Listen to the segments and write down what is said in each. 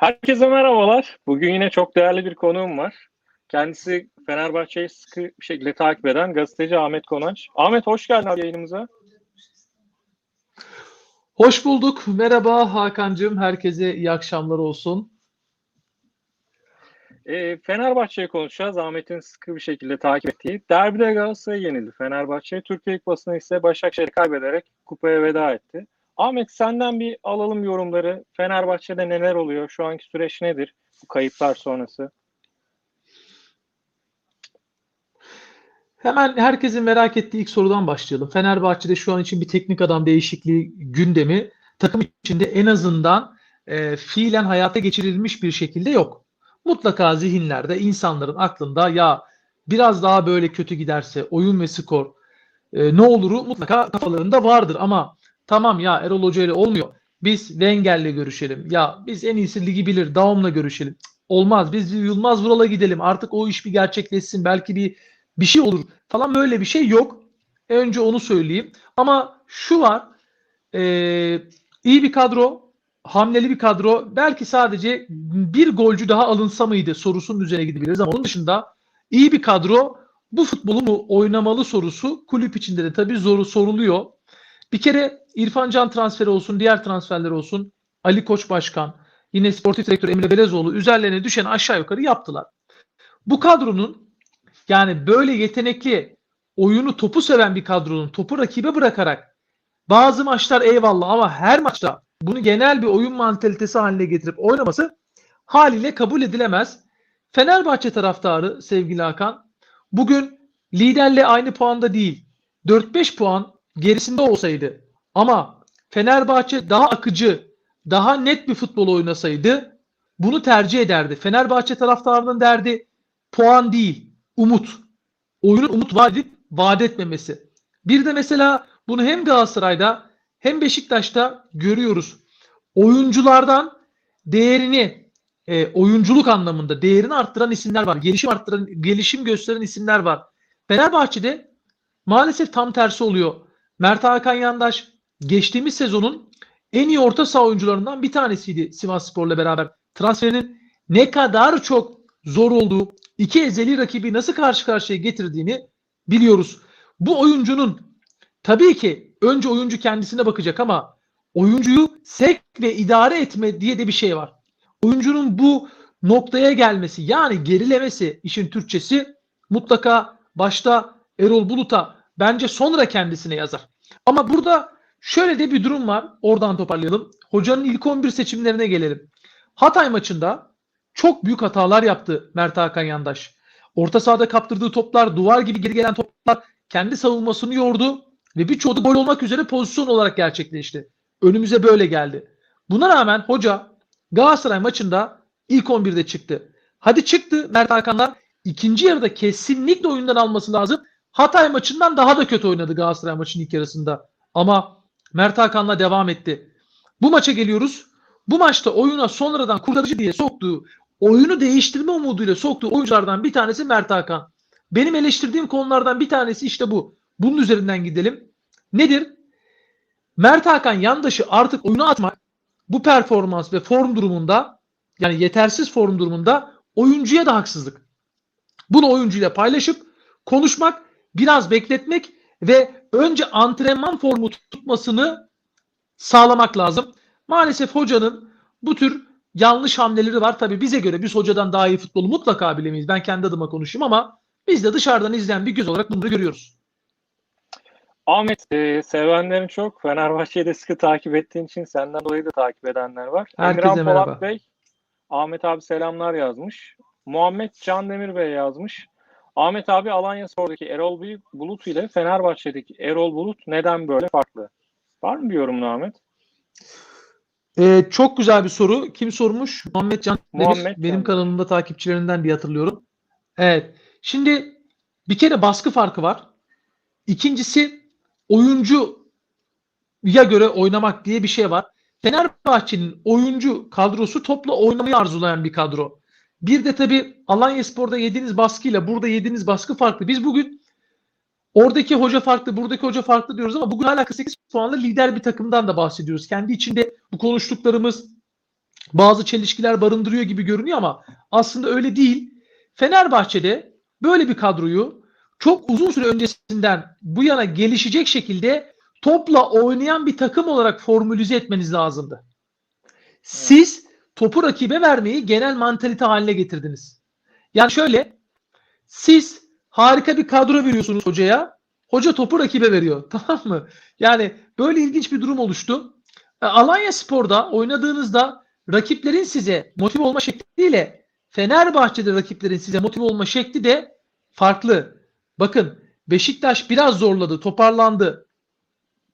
Herkese merhabalar. Bugün yine çok değerli bir konuğum var. Kendisi Fenerbahçe'yi sıkı bir şekilde takip eden gazeteci Ahmet Konanç. Ahmet hoş geldin yayınımıza. Hoş bulduk. Merhaba Hakan'cığım. Herkese iyi akşamlar olsun. E, Fenerbahçe'yi konuşacağız. Ahmet'in sıkı bir şekilde takip ettiği. Derbide Galatasaray'a yenildi Fenerbahçe. Türkiye Kupası'nı ise Başakşehir'i kaybederek kupaya veda etti. Ahmet senden bir alalım yorumları. Fenerbahçe'de neler oluyor? Şu anki süreç nedir? Bu kayıplar sonrası. Hemen herkesin merak ettiği ilk sorudan başlayalım. Fenerbahçe'de şu an için bir teknik adam değişikliği gündemi takım içinde en azından e, fiilen hayata geçirilmiş bir şekilde yok. Mutlaka zihinlerde insanların aklında ya biraz daha böyle kötü giderse oyun ve skor e, ne oluru mutlaka kafalarında vardır ama tamam ya Erol Hoca ile olmuyor. Biz Wenger'le görüşelim. Ya biz en iyisi ligi bilir. Daum'la görüşelim. Olmaz. Biz Yılmaz Vural'a gidelim. Artık o iş bir gerçekleşsin. Belki bir bir şey olur falan böyle bir şey yok. Önce onu söyleyeyim. Ama şu var. E, iyi bir kadro. Hamleli bir kadro. Belki sadece bir golcü daha alınsa mıydı sorusunun üzerine gidebiliriz. Ama onun dışında iyi bir kadro. Bu futbolu mu oynamalı sorusu kulüp içinde de tabii zoru soruluyor. Bir kere İrfan Can transferi olsun, diğer transferler olsun. Ali Koç Başkan, yine sportif direktör Emre Belezoğlu üzerlerine düşen aşağı yukarı yaptılar. Bu kadronun yani böyle yetenekli, oyunu topu seven bir kadronun topu rakibe bırakarak bazı maçlar eyvallah ama her maçta bunu genel bir oyun mantalitesi haline getirip oynaması haliyle kabul edilemez. Fenerbahçe taraftarı sevgili Hakan bugün liderle aynı puanda değil 4-5 puan gerisinde olsaydı ama Fenerbahçe daha akıcı, daha net bir futbol oynasaydı bunu tercih ederdi. Fenerbahçe taraftarının derdi puan değil, umut. Oyunun umut vaat edip vaat etmemesi. Bir de mesela bunu hem Galatasaray'da hem Beşiktaş'ta görüyoruz. Oyunculardan değerini e, oyunculuk anlamında değerini arttıran isimler var. Gelişim arttıran, gelişim gösteren isimler var. Fenerbahçe'de maalesef tam tersi oluyor. Mert Hakan Yandaş geçtiğimiz sezonun en iyi orta saha oyuncularından bir tanesiydi Sivasspor'la beraber. Transferinin ne kadar çok zor olduğu, iki ezeli rakibi nasıl karşı karşıya getirdiğini biliyoruz. Bu oyuncunun tabii ki önce oyuncu kendisine bakacak ama oyuncuyu sek ve idare etme diye de bir şey var. Oyuncunun bu noktaya gelmesi yani gerilemesi işin Türkçesi mutlaka başta Erol Bulut'a bence sonra kendisine yazar. Ama burada şöyle de bir durum var. Oradan toparlayalım. Hocanın ilk 11 seçimlerine gelelim. Hatay maçında çok büyük hatalar yaptı Mert Hakan Yandaş. Orta sahada kaptırdığı toplar, duvar gibi geri gelen toplar kendi savunmasını yordu ve birçoğu gol olmak üzere pozisyon olarak gerçekleşti. Önümüze böyle geldi. Buna rağmen hoca Galatasaray maçında ilk 11'de çıktı. Hadi çıktı Mert Hakanlar. ikinci yarıda kesinlikle oyundan alması lazım. Hatay maçından daha da kötü oynadı Galatasaray maçının ilk yarısında. Ama Mert Hakan'la devam etti. Bu maça geliyoruz. Bu maçta oyuna sonradan kurtarıcı diye soktuğu, oyunu değiştirme umuduyla soktuğu oyunculardan bir tanesi Mert Hakan. Benim eleştirdiğim konulardan bir tanesi işte bu. Bunun üzerinden gidelim. Nedir? Mert Hakan yandaşı artık oyuna atmak bu performans ve form durumunda yani yetersiz form durumunda oyuncuya da haksızlık. Bunu oyuncuyla paylaşıp konuşmak, biraz bekletmek ve önce antrenman formu tutmasını sağlamak lazım. Maalesef hocanın bu tür yanlış hamleleri var. Tabii bize göre biz hocadan daha iyi futbolu mutlaka bilemeyiz. Ben kendi adıma konuşayım ama biz de dışarıdan izleyen bir göz olarak bunları görüyoruz. Ahmet e, sevenlerin çok. Fenerbahçe'yi de sıkı takip ettiğin için senden dolayı da takip edenler var. Herkese Emirhan merhaba. Polat Bey, Ahmet abi selamlar yazmış. Muhammed Can Demir Bey yazmış. Ahmet abi Alanya Spor'daki Erol Bulut ile Fenerbahçe'deki Erol Bulut neden böyle farklı? Var mı bir yorumun Ahmet? Ee, çok güzel bir soru. Kim sormuş? Muhammed Can Demir. Muhammed Benim Can. kanalımda takipçilerinden diye hatırlıyorum. Evet. Şimdi bir kere baskı farkı var. İkincisi oyuncuya göre oynamak diye bir şey var. Fenerbahçe'nin oyuncu kadrosu topla oynamayı arzulayan bir kadro. Bir de tabii Alanya Spor'da yediğiniz baskıyla burada yediğiniz baskı farklı. Biz bugün oradaki hoca farklı, buradaki hoca farklı diyoruz ama bugün hala 48 puanlı lider bir takımdan da bahsediyoruz. Kendi içinde bu konuştuklarımız bazı çelişkiler barındırıyor gibi görünüyor ama aslında öyle değil. Fenerbahçe'de böyle bir kadroyu çok uzun süre öncesinden bu yana gelişecek şekilde topla oynayan bir takım olarak formülize etmeniz lazımdı. Siz topu rakibe vermeyi genel mantalite haline getirdiniz. Yani şöyle siz harika bir kadro veriyorsunuz hocaya. Hoca topu rakibe veriyor. Tamam mı? Yani böyle ilginç bir durum oluştu. E, Alanya Spor'da oynadığınızda rakiplerin size motive olma şekliyle Fenerbahçe'de rakiplerin size motive olma şekli de farklı. Bakın Beşiktaş biraz zorladı, toparlandı.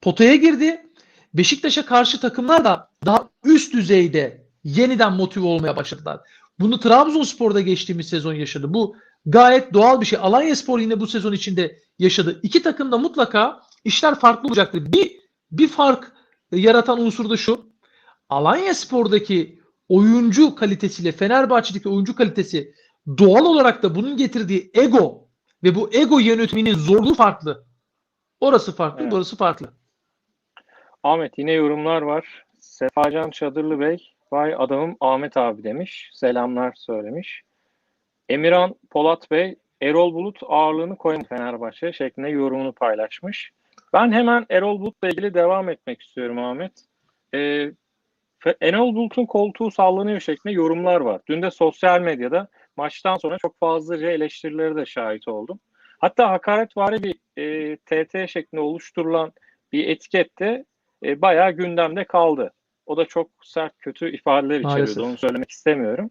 Potaya girdi. Beşiktaş'a karşı takımlar da daha üst düzeyde yeniden motive olmaya başladılar. Bunu Trabzonspor'da geçtiğimiz sezon yaşadı. Bu gayet doğal bir şey. Alanyaspor yine bu sezon içinde yaşadı. İki takımda mutlaka işler farklı olacaktır. Bir bir fark yaratan unsur da şu. Alanyaspor'daki oyuncu kalitesiyle Fenerbahçe'deki oyuncu kalitesi doğal olarak da bunun getirdiği ego ve bu ego yönetiminin zorluğu farklı. Orası farklı, Evet. burası farklı. Ahmet yine yorumlar var. Sefacan Çadırlı Bey, vay adamım Ahmet abi demiş. Selamlar söylemiş. Emirhan Polat Bey, Erol Bulut ağırlığını koymadı Fenerbahçe şeklinde yorumunu paylaşmış. Ben hemen Erol Bulut'la ilgili devam etmek istiyorum Ahmet. Ee, Erol Bulut'un koltuğu sallanıyor şeklinde yorumlar var. Dün de sosyal medyada maçtan sonra çok fazlaca eleştirileri de şahit oldum. Hatta hakaretvari bir e, TT şeklinde oluşturulan bir etikette e, bayağı gündemde kaldı. O da çok sert kötü ifadeler içeriyordu. Maalesef. Onu söylemek istemiyorum.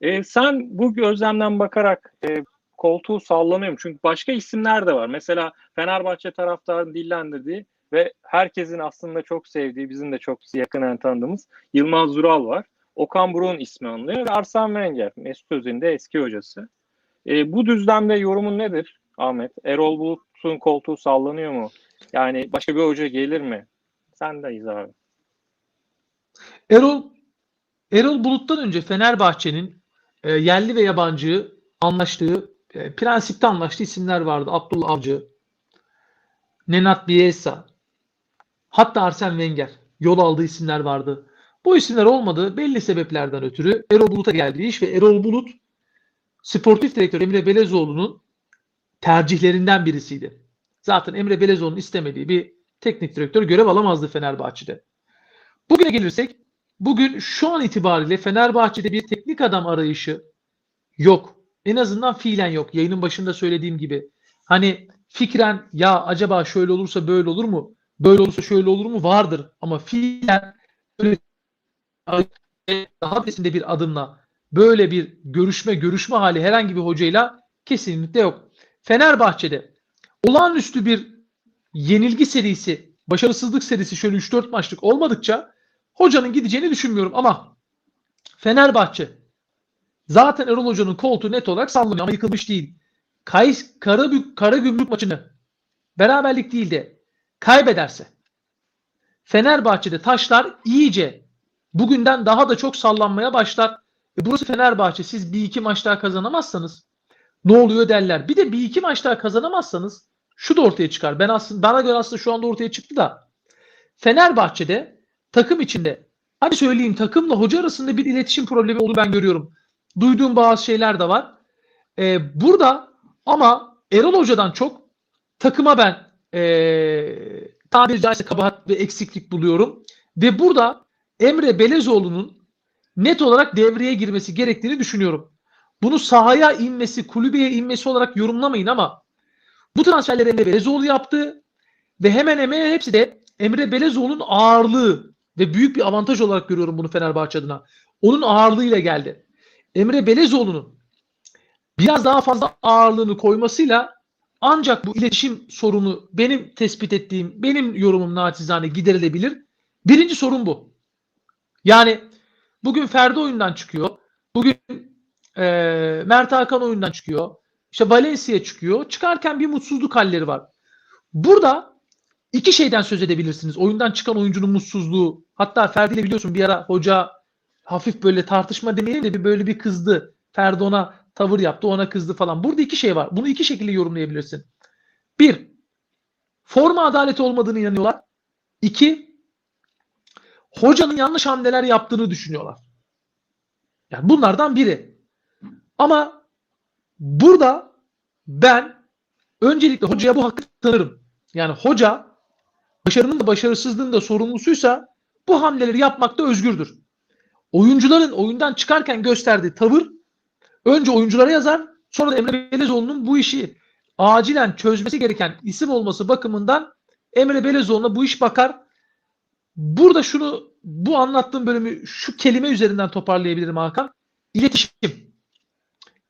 E, sen bu gözlemden bakarak e, koltuğu sallanıyor mu? Çünkü başka isimler de var. Mesela Fenerbahçe taraftarının dillendirdiği ve herkesin aslında çok sevdiği, bizim de çok yakından tanıdığımız Yılmaz Zural var. Okan Buruk'un ismi anılıyor ve Arsene Wenger, Mesut Özil'in de eski hocası. E, bu düzlemde yorumun nedir Ahmet? Erol Bulut'un koltuğu sallanıyor mu? Yani başka bir hoca gelir mi? Sendeyiz abi. Erol Erol Bulut'tan önce Fenerbahçe'nin e, yerli ve yabancı anlaştığı, e, prensipte anlaştığı isimler vardı. Abdullah Avcı, Nenat Bielsa, hatta Arsene Wenger yol aldığı isimler vardı. Bu isimler olmadı. Belli sebeplerden ötürü Erol Bulut'a geldi iş ve Erol Bulut sportif direktör Emre Belezoğlu'nun tercihlerinden birisiydi. Zaten Emre Belezoğlu'nun istemediği bir teknik direktör görev alamazdı Fenerbahçe'de. Bugüne gelirsek bugün şu an itibariyle Fenerbahçe'de bir teknik adam arayışı yok. En azından fiilen yok. Yayının başında söylediğim gibi. Hani fikren ya acaba şöyle olursa böyle olur mu? Böyle olursa şöyle olur mu? Vardır. Ama fiilen böyle daha ötesinde bir adımla böyle bir görüşme görüşme hali herhangi bir hocayla kesinlikle yok. Fenerbahçe'de olağanüstü bir yenilgi serisi, başarısızlık serisi şöyle 3-4 maçlık olmadıkça hocanın gideceğini düşünmüyorum ama Fenerbahçe zaten Erol Hoca'nın koltuğu net olarak sallanıyor ama yıkılmış değil. Kay, Karabük, Karagümrük maçını beraberlik değil de kaybederse Fenerbahçe'de taşlar iyice bugünden daha da çok sallanmaya başlar. E burası Fenerbahçe. Siz bir iki maç daha kazanamazsanız ne oluyor derler. Bir de bir iki maç daha kazanamazsanız şu da ortaya çıkar. Ben aslında bana göre aslında şu anda ortaya çıktı da Fenerbahçe'de takım içinde hadi söyleyeyim takımla hoca arasında bir iletişim problemi olduğunu ben görüyorum. Duyduğum bazı şeyler de var. Ee, burada ama Erol Hoca'dan çok takıma ben ee, tabiri caizse kabahat ve eksiklik buluyorum. Ve burada Emre Belezoğlu'nun net olarak devreye girmesi gerektiğini düşünüyorum. Bunu sahaya inmesi, kulübeye inmesi olarak yorumlamayın ama bu transferleri Emre Belezoğlu yaptı ve hemen hemen hepsi de Emre Belezoğlu'nun ağırlığı ve büyük bir avantaj olarak görüyorum bunu Fenerbahçe adına. Onun ağırlığıyla geldi. Emre Belezoğlu'nun biraz daha fazla ağırlığını koymasıyla ancak bu iletişim sorunu benim tespit ettiğim, benim yorumum naçizane giderilebilir. Birinci sorun bu. Yani bugün Ferdi oyundan çıkıyor. Bugün e, Mert Hakan oyundan çıkıyor. İşte Valencia çıkıyor. Çıkarken bir mutsuzluk halleri var. Burada iki şeyden söz edebilirsiniz. Oyundan çıkan oyuncunun mutsuzluğu. Hatta Ferdi ile biliyorsun bir ara hoca hafif böyle tartışma demeyelim de bir böyle bir kızdı. Ferdi ona tavır yaptı, ona kızdı falan. Burada iki şey var. Bunu iki şekilde yorumlayabilirsin. Bir, forma adaleti olmadığını inanıyorlar. İki, hocanın yanlış hamleler yaptığını düşünüyorlar. Yani bunlardan biri. Ama burada ben öncelikle hocaya bu hakkı tanırım. Yani hoca başarının da başarısızlığın da sorumlusuysa bu hamleleri yapmakta özgürdür. Oyuncuların oyundan çıkarken gösterdiği tavır önce oyunculara yazar sonra da Emre Belezoğlu'nun bu işi acilen çözmesi gereken isim olması bakımından Emre Belezoğlu'na bu iş bakar. Burada şunu bu anlattığım bölümü şu kelime üzerinden toparlayabilirim Hakan. İletişim.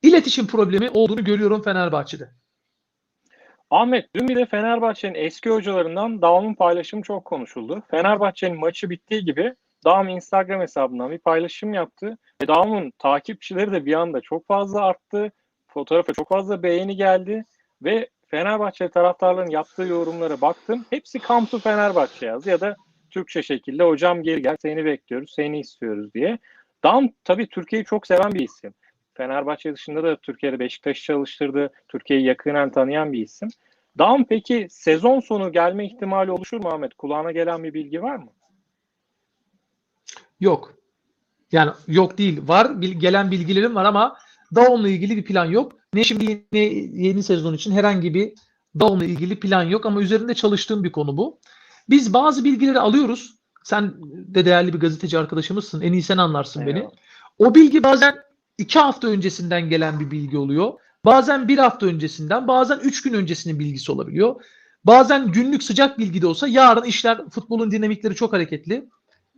İletişim problemi olduğunu görüyorum Fenerbahçe'de. Ahmet dün bir de Fenerbahçe'nin eski hocalarından Daum'un paylaşımı çok konuşuldu. Fenerbahçe'nin maçı bittiği gibi Daum Instagram hesabından bir paylaşım yaptı. Ve Daum'un takipçileri de bir anda çok fazla arttı. Fotoğrafa çok fazla beğeni geldi. Ve Fenerbahçe taraftarların yaptığı yorumlara baktım. Hepsi Come to Fenerbahçe yazdı ya da Türkçe şekilde hocam geri gel seni bekliyoruz, seni istiyoruz diye. Daum tabii Türkiye'yi çok seven bir isim. Fenerbahçe dışında da Türkiye'de Beşiktaş'ı çalıştırdı. Türkiye'yi yakinen tanıyan bir isim. Daum peki sezon sonu gelme ihtimali oluşur mu Ahmet? Kulağına gelen bir bilgi var mı? Yok. Yani yok değil. Var. Bil- gelen bilgilerim var ama Daum'la ilgili bir plan yok. Ne şimdi ne yeni sezon için herhangi bir Daum'la ilgili plan yok ama üzerinde çalıştığım bir konu bu. Biz bazı bilgileri alıyoruz. Sen de değerli bir gazeteci arkadaşımızsın. En iyi sen anlarsın beni. Eyvallah. O bilgi bazen iki hafta öncesinden gelen bir bilgi oluyor. Bazen bir hafta öncesinden, bazen üç gün öncesinin bilgisi olabiliyor. Bazen günlük sıcak bilgi de olsa yarın işler, futbolun dinamikleri çok hareketli.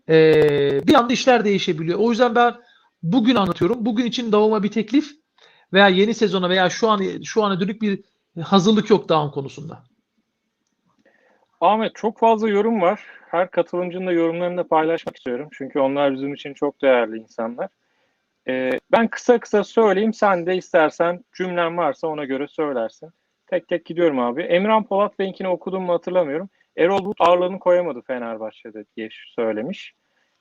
Ee, bir anda işler değişebiliyor. O yüzden ben bugün anlatıyorum. Bugün için Davum'a bir teklif veya yeni sezona veya şu an şu ana dönük bir hazırlık yok Davum konusunda. Ahmet çok fazla yorum var. Her katılımcının da yorumlarını da paylaşmak istiyorum. Çünkü onlar bizim için çok değerli insanlar. Ee, ben kısa kısa söyleyeyim. Sen de istersen cümlen varsa ona göre söylersin. Tek tek gidiyorum abi. Emran Polat Benki'ni okudum mu hatırlamıyorum. Erol Bulut ağırlığını koyamadı Fenerbahçe'de diye söylemiş.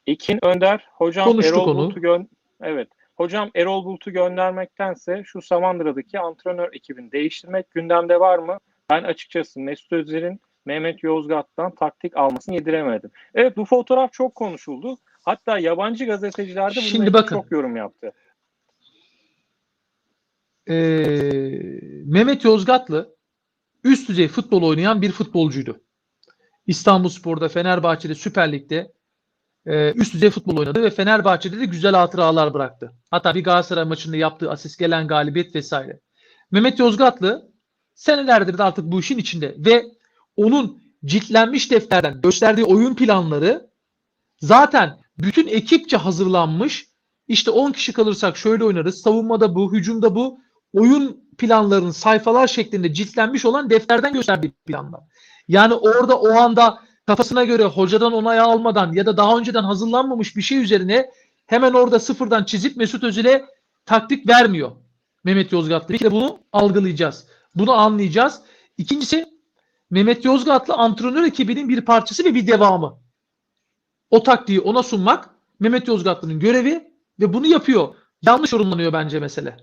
Ekin Önder, hocam Konuştuk Erol onu. Bulut'u gö- Evet. Hocam Erol Bulut'u göndermektense şu Samandıra'daki antrenör ekibini değiştirmek gündemde var mı? Ben açıkçası Mesut Özil'in Mehmet Yozgat'tan taktik almasını yediremedim. Evet bu fotoğraf çok konuşuldu. Hatta yabancı gazeteciler de Şimdi bakın. çok yorum yaptı. Ee, Mehmet Yozgatlı üst düzey futbol oynayan bir futbolcuydu. İstanbulspor'da, Fenerbahçe'de, Süper Lig'de e, üst düzey futbol oynadı ve Fenerbahçe'de de güzel hatıralar bıraktı. Hatta bir Galatasaray maçında yaptığı asist gelen galibiyet vesaire. Mehmet Yozgatlı senelerdir de artık bu işin içinde ve onun ciltlenmiş defterden gösterdiği oyun planları zaten bütün ekipçe hazırlanmış. İşte 10 kişi kalırsak şöyle oynarız. Savunmada bu, hücumda bu. Oyun planlarının sayfalar şeklinde ciltlenmiş olan defterden gösterdiği planlar. Yani orada o anda kafasına göre hocadan onay almadan ya da daha önceden hazırlanmamış bir şey üzerine hemen orada sıfırdan çizip Mesut Özil'e taktik vermiyor. Mehmet Yozgatlı. Bir kere bunu algılayacağız. Bunu anlayacağız. İkincisi Mehmet Yozgatlı antrenör ekibinin bir parçası ve bir devamı. O taktiği ona sunmak Mehmet Yozgatlı'nın görevi ve bunu yapıyor. Yanlış yorumlanıyor bence mesele.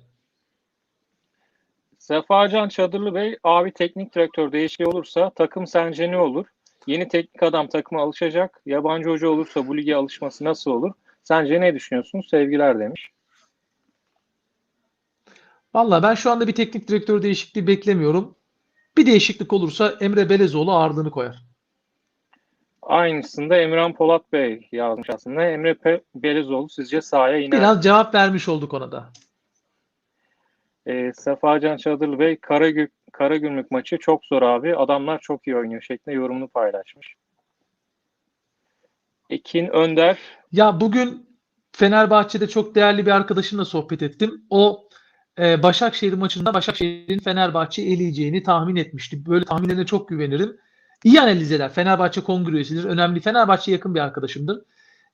Sefacan Çadırlı Bey, abi teknik direktör değişikliği olursa takım sence ne olur? Yeni teknik adam takıma alışacak. Yabancı hoca olursa bu lige alışması nasıl olur? Sence ne düşünüyorsun? Sevgiler demiş. Valla ben şu anda bir teknik direktör değişikliği beklemiyorum. Bir değişiklik olursa Emre Belezoğlu ağırlığını koyar. Aynısında Emran Polat Bey yazmış aslında. Emre Pe- Belezoğlu sizce sahaya iner. Biraz cevap vermiş olduk ona da. Ee, Sefacan Çadırlı Bey, Karagül Karagümrük maçı çok zor abi. Adamlar çok iyi oynuyor şeklinde yorumunu paylaşmış. Ekin Önder, Ya bugün Fenerbahçe'de çok değerli bir arkadaşımla sohbet ettim. O e, Başakşehir maçında Başakşehir'in Fenerbahçe'yi eleyeceğini tahmin etmişti. Böyle tahminlerine çok güvenirim. İyi analiz eder. Fenerbahçe kongre üyesidir. Önemli. Fenerbahçe'ye yakın bir arkadaşımdır.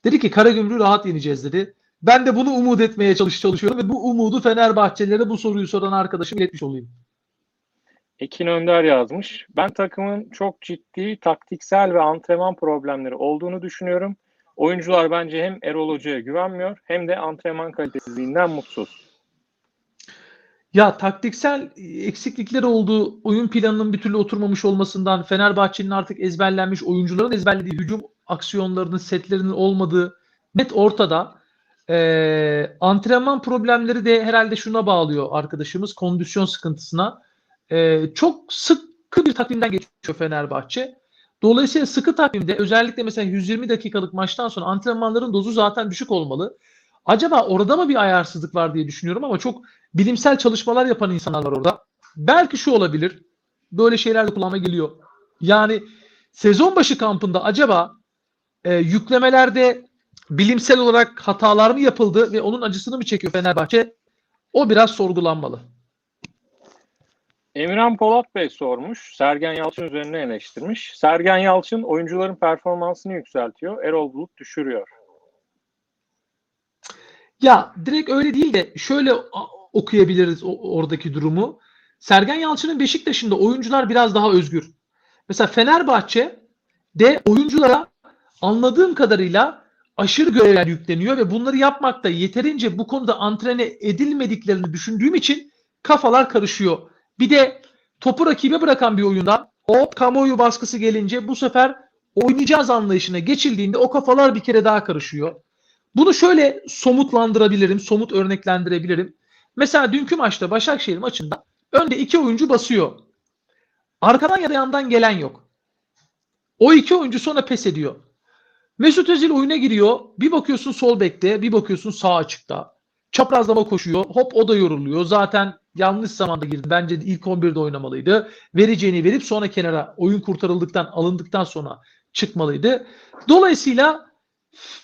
Dedi ki Karagümrük'ü rahat yeneceğiz dedi. Ben de bunu umut etmeye çalış çalışıyorum ve bu umudu Fenerbahçelilere bu soruyu soran arkadaşım iletmiş olayım. Ekin Önder yazmış. Ben takımın çok ciddi taktiksel ve antrenman problemleri olduğunu düşünüyorum. Oyuncular bence hem Erol Hoca'ya güvenmiyor hem de antrenman kalitesizliğinden mutsuz. Ya taktiksel eksiklikleri olduğu oyun planının bir türlü oturmamış olmasından Fenerbahçe'nin artık ezberlenmiş oyuncuların ezberlediği hücum aksiyonlarının setlerinin olmadığı net ortada. Ee, antrenman problemleri de herhalde şuna bağlıyor arkadaşımız kondisyon sıkıntısına. Ee, çok sıkı bir takvimden geçiyor Fenerbahçe. Dolayısıyla sıkı takvimde özellikle mesela 120 dakikalık maçtan sonra antrenmanların dozu zaten düşük olmalı. Acaba orada mı bir ayarsızlık var diye düşünüyorum ama çok bilimsel çalışmalar yapan insanlar var orada. Belki şu olabilir. Böyle şeyler de kulağıma geliyor. Yani sezon başı kampında acaba e, yüklemelerde bilimsel olarak hatalar mı yapıldı ve onun acısını mı çekiyor Fenerbahçe? O biraz sorgulanmalı. Emirhan Polat Bey sormuş. Sergen Yalçın üzerine eleştirmiş. Sergen Yalçın oyuncuların performansını yükseltiyor. Erol Bulut düşürüyor. Ya direkt öyle değil de şöyle okuyabiliriz o- oradaki durumu. Sergen Yalçın'ın Beşiktaş'ında oyuncular biraz daha özgür. Mesela Fenerbahçe de oyunculara anladığım kadarıyla aşırı görevler yükleniyor ve bunları yapmakta yeterince bu konuda antrene edilmediklerini düşündüğüm için kafalar karışıyor. Bir de topu rakibe bırakan bir oyunda hop kamuoyu baskısı gelince bu sefer oynayacağız anlayışına geçildiğinde o kafalar bir kere daha karışıyor. Bunu şöyle somutlandırabilirim, somut örneklendirebilirim. Mesela dünkü maçta Başakşehir maçında önde iki oyuncu basıyor. Arkadan ya da yandan gelen yok. O iki oyuncu sonra pes ediyor. Mesut Özil oyuna giriyor. Bir bakıyorsun sol bekte, bir bakıyorsun sağ açıkta. Çaprazlama koşuyor. Hop o da yoruluyor. Zaten yanlış zamanda girdi. Bence ilk 11'de oynamalıydı. Vereceğini verip sonra kenara oyun kurtarıldıktan, alındıktan sonra çıkmalıydı. Dolayısıyla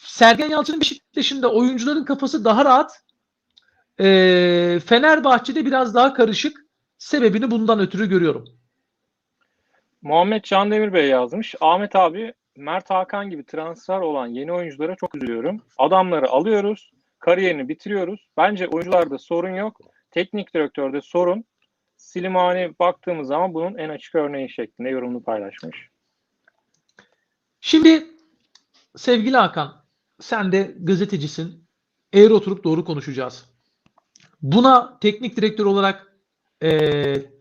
Sergen Yalçın'ın Beşiktaş'ında oyuncuların kafası daha rahat. Ee, Fenerbahçe'de biraz daha karışık. Sebebini bundan ötürü görüyorum. Muhammed Candemir Bey yazmış. Ahmet abi Mert Hakan gibi transfer olan yeni oyunculara çok üzülüyorum. Adamları alıyoruz, kariyerini bitiriyoruz. Bence oyuncularda sorun yok. Teknik direktörde sorun. Silimani baktığımız zaman bunun en açık örneği şeklinde yorumunu paylaşmış. Şimdi sevgili Hakan, sen de gazetecisin. Eğri oturup doğru konuşacağız. Buna teknik direktör olarak eee,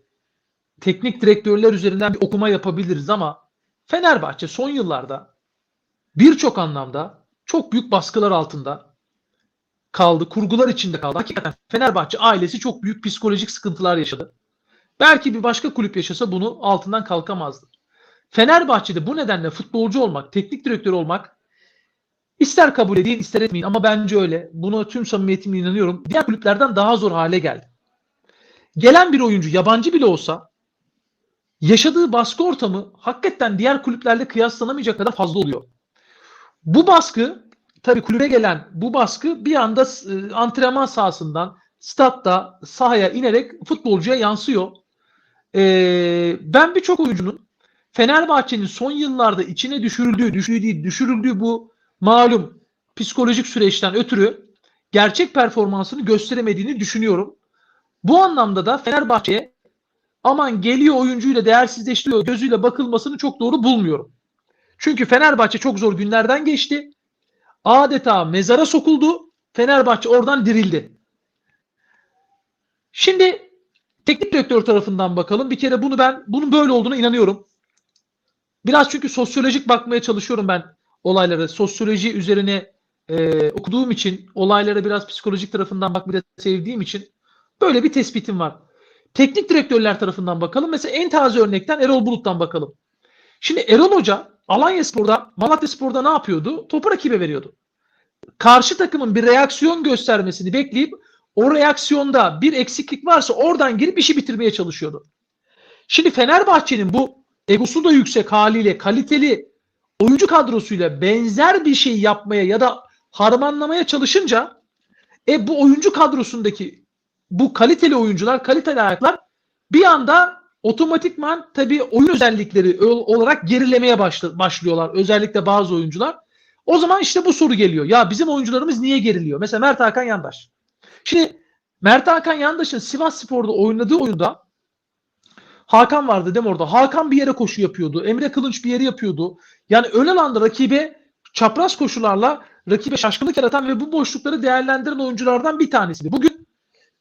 teknik direktörler üzerinden bir okuma yapabiliriz ama Fenerbahçe son yıllarda birçok anlamda çok büyük baskılar altında kaldı. Kurgular içinde kaldı. Hakikaten Fenerbahçe ailesi çok büyük psikolojik sıkıntılar yaşadı. Belki bir başka kulüp yaşasa bunu altından kalkamazdı. Fenerbahçe'de bu nedenle futbolcu olmak, teknik direktör olmak ister kabul edin ister etmeyin ama bence öyle. Buna tüm samimiyetimle inanıyorum. Diğer kulüplerden daha zor hale geldi. Gelen bir oyuncu yabancı bile olsa yaşadığı baskı ortamı hakikaten diğer kulüplerle kıyaslanamayacak kadar fazla oluyor. Bu baskı tabii kulübe gelen bu baskı bir anda e, antrenman sahasından statta sahaya inerek futbolcuya yansıyor. Ee, ben birçok oyuncunun Fenerbahçe'nin son yıllarda içine düşürüldüğü, düşürdüğü, düşürüldüğü bu malum psikolojik süreçten ötürü gerçek performansını gösteremediğini düşünüyorum. Bu anlamda da Fenerbahçe'ye aman geliyor oyuncuyla değersizleştiriyor gözüyle bakılmasını çok doğru bulmuyorum. Çünkü Fenerbahçe çok zor günlerden geçti. Adeta mezara sokuldu. Fenerbahçe oradan dirildi. Şimdi teknik direktör tarafından bakalım. Bir kere bunu ben bunun böyle olduğuna inanıyorum. Biraz çünkü sosyolojik bakmaya çalışıyorum ben olaylara. Sosyoloji üzerine e, okuduğum için olaylara biraz psikolojik tarafından bakmayı da sevdiğim için böyle bir tespitim var. Teknik direktörler tarafından bakalım. Mesela en taze örnekten Erol Bulut'tan bakalım. Şimdi Erol Hoca Alanya Spor'da, Malatya Spor'da ne yapıyordu? Topu rakibe veriyordu. Karşı takımın bir reaksiyon göstermesini bekleyip o reaksiyonda bir eksiklik varsa oradan girip işi bitirmeye çalışıyordu. Şimdi Fenerbahçe'nin bu egosu da yüksek haliyle kaliteli oyuncu kadrosuyla benzer bir şey yapmaya ya da harmanlamaya çalışınca e bu oyuncu kadrosundaki bu kaliteli oyuncular, kaliteli ayaklar bir anda otomatikman tabii oyun özellikleri ol- olarak gerilemeye başla- başlıyorlar. Özellikle bazı oyuncular. O zaman işte bu soru geliyor. Ya bizim oyuncularımız niye geriliyor? Mesela Mert Hakan Yandaş. Şimdi Mert Hakan Yandaş'ın Sivas Spor'da oynadığı oyunda Hakan vardı değil mi orada? Hakan bir yere koşu yapıyordu. Emre Kılınç bir yere yapıyordu. Yani ön alanda rakibe çapraz koşularla rakibe şaşkınlık yaratan ve bu boşlukları değerlendiren oyunculardan bir tanesiydi. Bugün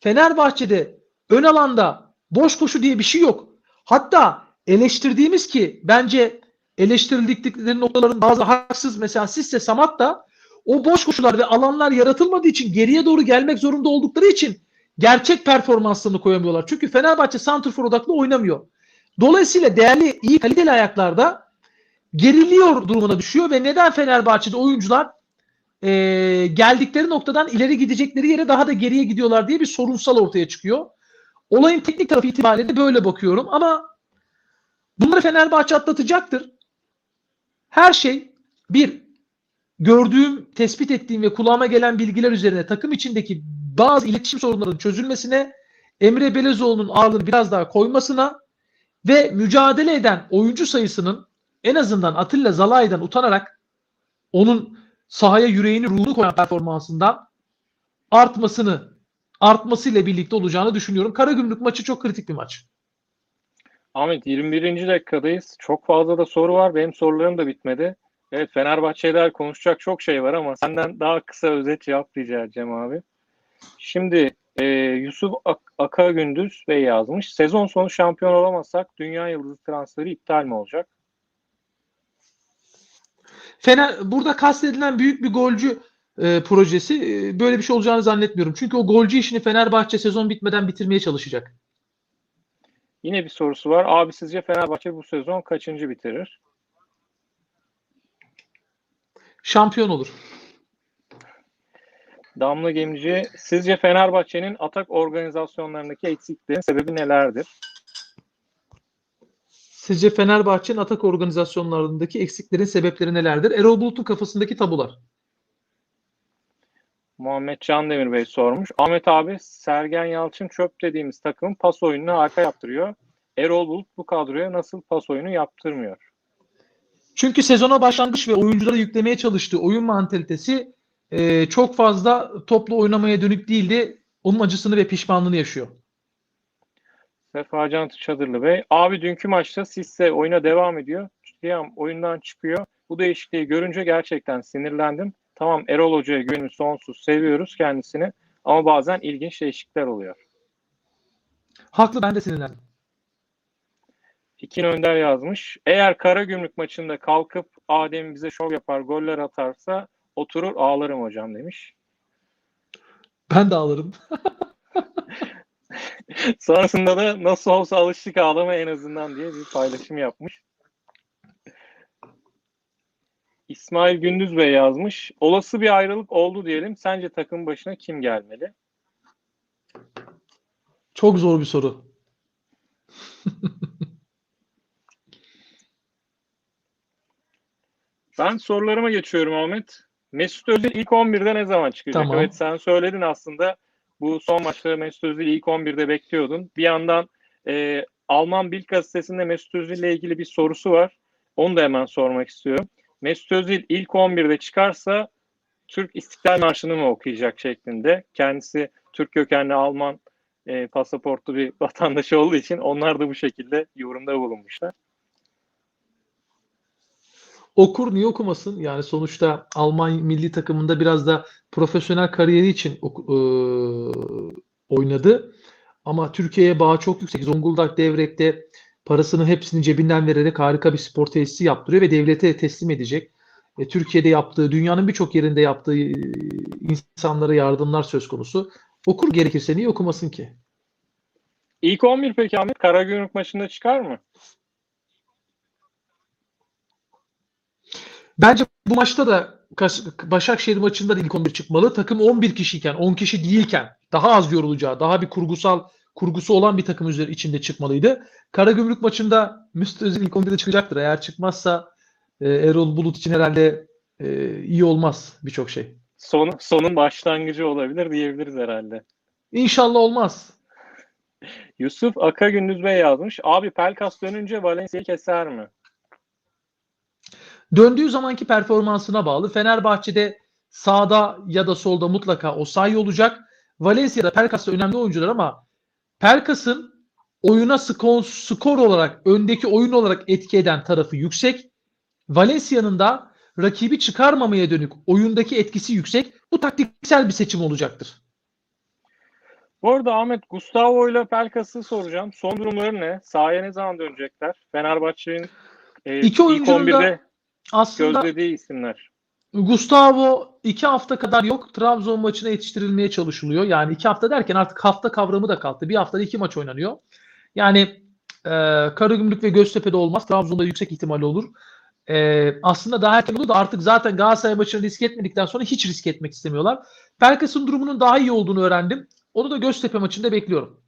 Fenerbahçe'de ön alanda boş koşu diye bir şey yok. Hatta eleştirdiğimiz ki bence eleştirildikleri noktaların bazı haksız mesela Sisse Samat da o boş koşular ve alanlar yaratılmadığı için geriye doğru gelmek zorunda oldukları için gerçek performanslarını koyamıyorlar. Çünkü Fenerbahçe santrfor odaklı oynamıyor. Dolayısıyla değerli, iyi kaliteli ayaklarda geriliyor durumuna düşüyor ve neden Fenerbahçe'de oyuncular e, geldikleri noktadan ileri gidecekleri yere daha da geriye gidiyorlar diye bir sorunsal ortaya çıkıyor. Olayın teknik tarafı itibariyle böyle bakıyorum ama bunları Fenerbahçe atlatacaktır. Her şey bir gördüğüm, tespit ettiğim ve kulağıma gelen bilgiler üzerine takım içindeki bazı iletişim sorunlarının çözülmesine, Emre Belezoğlu'nun ağırlığını biraz daha koymasına ve mücadele eden oyuncu sayısının en azından Atilla Zalay'dan utanarak onun sahaya yüreğini, ruhunu koyan performansından artmasını, artmasıyla birlikte olacağını düşünüyorum. Karagümrük maçı çok kritik bir maç. Ahmet 21. dakikadayız. Çok fazla da soru var. Benim sorularım da bitmedi. Evet Fenerbahçe'de konuşacak çok şey var ama senden daha kısa özet cevap rica edeceğim abi. Şimdi e, Yusuf Ak- Aka Gündüz Bey yazmış. Sezon sonu şampiyon olamazsak dünya yıldızı transferi iptal mi olacak? Fener burada kastedilen büyük bir golcü e, projesi e, böyle bir şey olacağını zannetmiyorum. Çünkü o golcü işini Fenerbahçe sezon bitmeden bitirmeye çalışacak. Yine bir sorusu var. Abi sizce Fenerbahçe bu sezon kaçıncı bitirir? Şampiyon olur. Damla Gemici, sizce Fenerbahçe'nin atak organizasyonlarındaki eksikliğin sebebi nelerdir? Sizce Fenerbahçe'nin atak organizasyonlarındaki eksiklerin sebepleri nelerdir? Erol Bulut'un kafasındaki tabular. Muhammed Candemir Bey sormuş. Ahmet abi Sergen Yalçın çöp dediğimiz takımın pas oyununu arka yaptırıyor. Erol Bulut bu kadroya nasıl pas oyunu yaptırmıyor? Çünkü sezona başlangıç ve oyunculara yüklemeye çalıştığı oyun mantalitesi e, çok fazla toplu oynamaya dönük değildi. Onun acısını ve pişmanlığını yaşıyor. Sefa Can Çadırlı Bey. Abi dünkü maçta Sisse oyuna devam ediyor. Tiyam oyundan çıkıyor. Bu değişikliği görünce gerçekten sinirlendim. Tamam Erol Hoca'ya güvenimiz sonsuz. Seviyoruz kendisini. Ama bazen ilginç değişiklikler oluyor. Haklı ben de sinirlendim. İkin Önder yazmış. Eğer Karagümrük maçında kalkıp Adem bize şov yapar, goller atarsa oturur ağlarım hocam demiş. Ben de alırım. Sonrasında da nasıl olsa alıştık ağlama en azından diye bir paylaşım yapmış. İsmail Gündüz Bey yazmış. Olası bir ayrılık oldu diyelim. Sence takım başına kim gelmeli? Çok zor bir soru. Ben sorularıma geçiyorum Ahmet. Mesut Özil ilk 11'de ne zaman çıkacak? Tamam. Evet sen söyledin aslında. Bu son maçta Mesut Özil ilk 11'de bekliyordun. Bir yandan e, Alman Bild gazetesinde Mesut Özil ile ilgili bir sorusu var. Onu da hemen sormak istiyorum. Mesut Özil ilk 11'de çıkarsa Türk İstiklal Marşı'nı mı okuyacak şeklinde. Kendisi Türk kökenli Alman e, pasaportlu bir vatandaşı olduğu için onlar da bu şekilde yorumda bulunmuşlar. Okur niye okumasın? Yani sonuçta Alman milli takımında biraz da profesyonel kariyeri için eee, oynadı. Ama Türkiye'ye bağı çok yüksek. Zonguldak Devrek'te parasının hepsini cebinden vererek harika bir spor tesisi yaptırıyor ve devlete teslim edecek. E, Türkiye'de yaptığı, dünyanın birçok yerinde yaptığı e, insanlara yardımlar söz konusu. Okur gerekirse niye okumasın ki? İlk 11 peki Ahmet Karagümrük maçında çıkar mı? Bence bu maçta da Başakşehir maçında da ilk 11 çıkmalı. Takım 11 kişiyken, 10 kişi değilken daha az yorulacağı, daha bir kurgusal kurgusu olan bir takım üzeri içinde çıkmalıydı. Karagümrük maçında Mesut Özil ilk 11'de çıkacaktır. Eğer çıkmazsa e, Erol Bulut için herhalde e, iyi olmaz birçok şey. Son, sonun başlangıcı olabilir diyebiliriz herhalde. İnşallah olmaz. Yusuf Aka Gündüz Bey yazmış. Abi Pelkas dönünce Valencia'yı keser mi? Döndüğü zamanki performansına bağlı. Fenerbahçe'de sağda ya da solda mutlaka Osayi olacak. Valencia'da Pelkas da önemli oyuncular ama Pelkas'ın oyuna skor, skor olarak öndeki oyun olarak etki eden tarafı yüksek. Valencia'nın da rakibi çıkarmamaya dönük oyundaki etkisi yüksek. Bu taktiksel bir seçim olacaktır. Bu arada Ahmet Gustavo ile Pelkas'ı soracağım. Son durumları ne? Sahaya ne zaman dönecekler? Fenerbahçe'nin e, İki ilk oyuncunun da 11'de Aslında gözlediği isimler. Gustavo iki hafta kadar yok. Trabzon maçına yetiştirilmeye çalışılıyor. Yani iki hafta derken artık hafta kavramı da kalktı. Bir haftada iki maç oynanıyor. Yani e, Karagümrük ve Göztepe'de olmaz. Trabzon'da yüksek ihtimal olur. E, aslında daha erken olur da artık zaten Galatasaray maçını risk etmedikten sonra hiç risk etmek istemiyorlar. Pelkas'ın durumunun daha iyi olduğunu öğrendim. Onu da Göztepe maçında bekliyorum.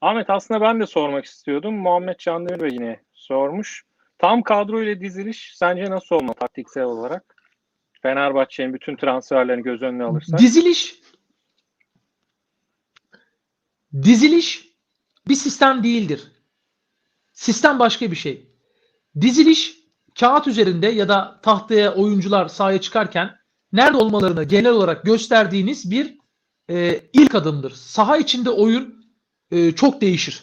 Ahmet aslında ben de sormak istiyordum. Muhammed Candemir Bey yine sormuş. Tam kadro ile diziliş sence nasıl olmalı taktiksel olarak? Fenerbahçe'nin bütün transferlerini göz önüne alırsak. Diziliş diziliş bir sistem değildir. Sistem başka bir şey. Diziliş kağıt üzerinde ya da tahtaya oyuncular sahaya çıkarken nerede olmalarını genel olarak gösterdiğiniz bir e, ilk adımdır. Saha içinde oyun e, çok değişir.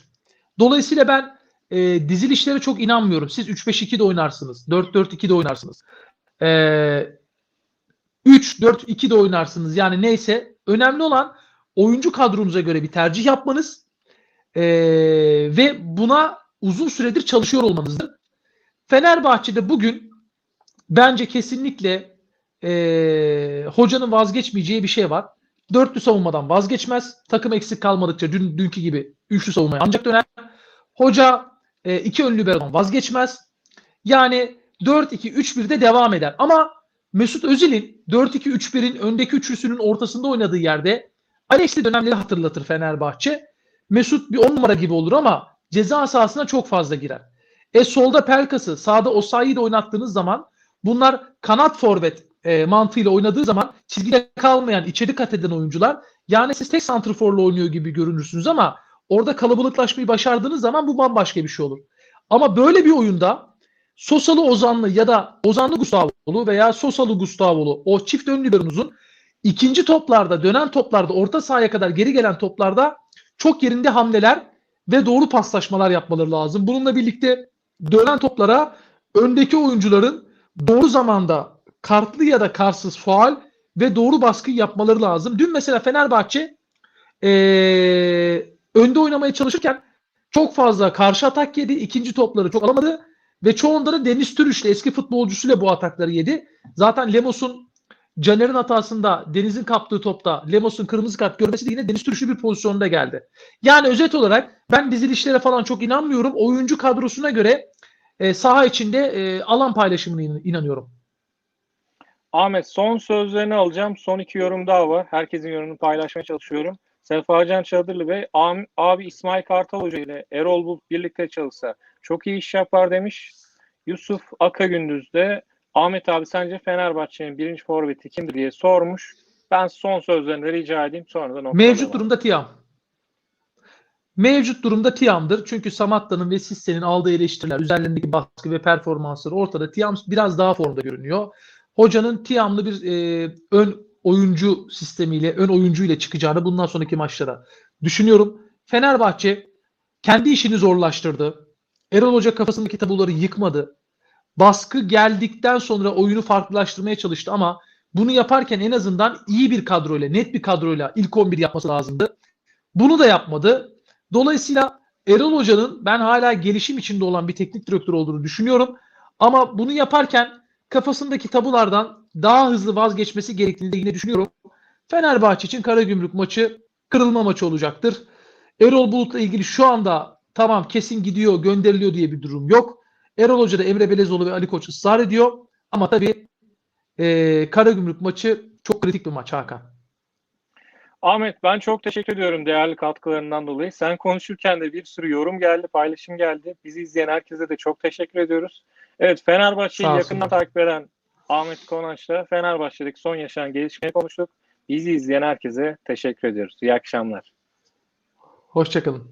Dolayısıyla ben e, dizilişlere çok inanmıyorum. Siz 3-5-2 de oynarsınız. 4-4-2 de oynarsınız. E, 3-4-2 de oynarsınız. Yani neyse. Önemli olan oyuncu kadronuza göre bir tercih yapmanız e, ve buna uzun süredir çalışıyor olmanızdır. Fenerbahçe'de bugün bence kesinlikle e, hocanın vazgeçmeyeceği bir şey var. Dörtlü savunmadan vazgeçmez. Takım eksik kalmadıkça dün, dünkü gibi üçlü savunmaya ancak döner. Hoca e, iki ön liberodan vazgeçmez. Yani 4-2-3-1'de devam eder. Ama Mesut Özil'in 4-2-3-1'in öndeki üçlüsünün ortasında oynadığı yerde Alex'i dönemleri hatırlatır Fenerbahçe. Mesut bir 10 numara gibi olur ama ceza sahasına çok fazla girer. E solda Pelkas'ı, sağda Osayi'yi de oynattığınız zaman bunlar kanat forvet e, mantığıyla oynadığı zaman çizgide kalmayan, içeri kat eden oyuncular yani siz tek santrforla oynuyor gibi görünürsünüz ama orada kalabalıklaşmayı başardığınız zaman bu bambaşka bir şey olur. Ama böyle bir oyunda Sosalı Ozanlı ya da Ozanlı Gustavoğlu veya Sosalı Gustavoğlu o çift ön liberonuzun ikinci toplarda, dönen toplarda, orta sahaya kadar geri gelen toplarda çok yerinde hamleler ve doğru paslaşmalar yapmaları lazım. Bununla birlikte dönen toplara öndeki oyuncuların doğru zamanda kartlı ya da karsız faal ve doğru baskı yapmaları lazım. Dün mesela Fenerbahçe ee, önde oynamaya çalışırken çok fazla karşı atak yedi. ikinci topları çok alamadı. Ve çoğunda da Deniz Türüş'le eski futbolcusuyla bu atakları yedi. Zaten Lemos'un Caner'in hatasında Deniz'in kaptığı topta Lemos'un kırmızı kart görmesi de yine Deniz Türüş'lü bir pozisyonda geldi. Yani özet olarak ben dizilişlere falan çok inanmıyorum. Oyuncu kadrosuna göre e, saha içinde e, alan paylaşımına in- inanıyorum. Ahmet son sözlerini alacağım. Son iki yorum daha var. Herkesin yorumunu paylaşmaya çalışıyorum. Sefacan Çadırlı Bey, abi, abi İsmail Kartal Hoca ile Erol Bulut birlikte çalışsa çok iyi iş yapar demiş. Yusuf Akagündüz de Ahmet abi sence Fenerbahçe'nin birinci forveti kimdir diye sormuş. Ben son sözlerini rica edeyim sonra da. Mevcut durumda Tiam. Mevcut durumda Tiam'dır. Çünkü Samatta'nın ve Sisse'nin aldığı eleştiriler, üzerlerindeki baskı ve performansları ortada. Tiam biraz daha formda görünüyor. Hocanın Tiam'lı bir e, ön oyuncu sistemiyle, ön oyuncuyla çıkacağını bundan sonraki maçlara düşünüyorum. Fenerbahçe kendi işini zorlaştırdı. Erol Hoca kafasındaki tabuları yıkmadı. Baskı geldikten sonra oyunu farklılaştırmaya çalıştı ama bunu yaparken en azından iyi bir kadroyla, net bir kadroyla ilk 11 yapması lazımdı. Bunu da yapmadı. Dolayısıyla Erol Hoca'nın ben hala gelişim içinde olan bir teknik direktör olduğunu düşünüyorum. Ama bunu yaparken kafasındaki tabulardan daha hızlı vazgeçmesi gerektiğini de yine düşünüyorum. Fenerbahçe için Karagümrük maçı kırılma maçı olacaktır. Erol Bulut'la ilgili şu anda tamam kesin gidiyor, gönderiliyor diye bir durum yok. Erol Hoca da Emre Belezoğlu ve Ali Koç ısrar ediyor. Ama tabii e, Karagümrük maçı çok kritik bir maç Hakan. Ahmet ben çok teşekkür ediyorum değerli katkılarından dolayı. Sen konuşurken de bir sürü yorum geldi, paylaşım geldi. Bizi izleyen herkese de çok teşekkür ediyoruz. Evet Fenerbahçe'yi yakından takip eden Ahmet Konaç'la Fenerbahçe'deki son yaşanan gelişmeyi konuştuk. Bizi izleyen herkese teşekkür ediyoruz. İyi akşamlar. Hoşçakalın.